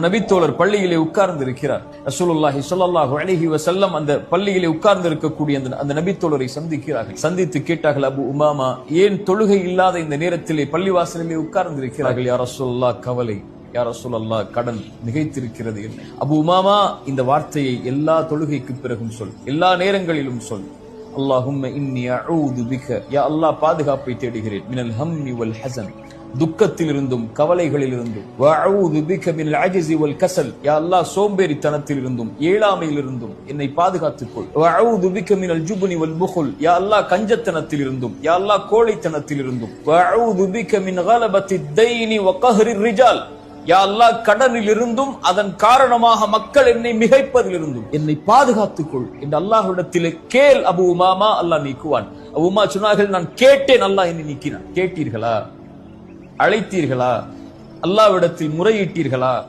நபித்தோழர் பள்ளியிலே உட்கார்ந்து இருக்கிறார் ரசூலுல்லாஹி சொல்லல்லாஹு அலைஹி வசல்லம் அந்த பள்ளியிலே உட்கார்ந்து இருக்கக்கூடிய அந்த அந்த நபித்தோழரை சந்திக்கிறார்கள். சந்தித்து கேட்டார்கள் அபு உமாமா ஏன் தொழுகை இல்லாத இந்த நேரத்திலே பள்ளிவாசலிலே உட்கார்ந்து இருக்கிறார்கள் யார் ரசூலுல்லாஹ் கவலை. யார் ரசூலுல்லாஹ் கடன் மிகைத்திருக்கிறது அபு உமாமா இந்த வார்த்தையை எல்லா தொழுகைக்கு பிறகும் சொல். எல்லா நேரங்களிலும் சொல். அல்லாஹும்ம இன்னி அஊது பிக. யா அல்லாஹ் பாதுகாப்பை தேடுகிறேன். மினல் ஹம்மி வல் ஹசன். துக்கத்திலிருந்தும் கவலைகளிலிருந்தும். வஅஊது பிக மினல் அஜ்ஸி வல் கஸல் யா அல்லாஹ் சோம்பேறித்தனத்திலிருந்தும் ஏழாமையிலிருந்தும் என்னை பாதுகாத்துக்கொள். வஅஊது பிக மினல் ஜுப்னி வல் புகுல். யா அல்லாஹ் கஞ்சத்தனத்திலிருந்தும் யா அல்லாஹ் கோழைத்தனத்திலிருந்தும். வஅஊது பிக மின் கலபத்தி தைனி வ கஹ்ரி ரிஜால். யா அல்லாஹ் கடனில் இருந்தும் அதன் காரணமாக மக்கள் என்னை மிகைப்பதில் இருந்தும் என்னை பாதுகாத்துக்கொள் என்று அல்லாஹ்விடத்திலே கேள் அபு உமாமா அல்லாஹ் நீக்குவான். அபு உமா சொன்னார்கள் நான் கேட்டேன் அல்லாஹ் என்னை நீக்கினான். கேட்டீர்களா? அழைத்தீர்களா? அல்லாஹ்விடத்தில் முறையிட்டீர்களா?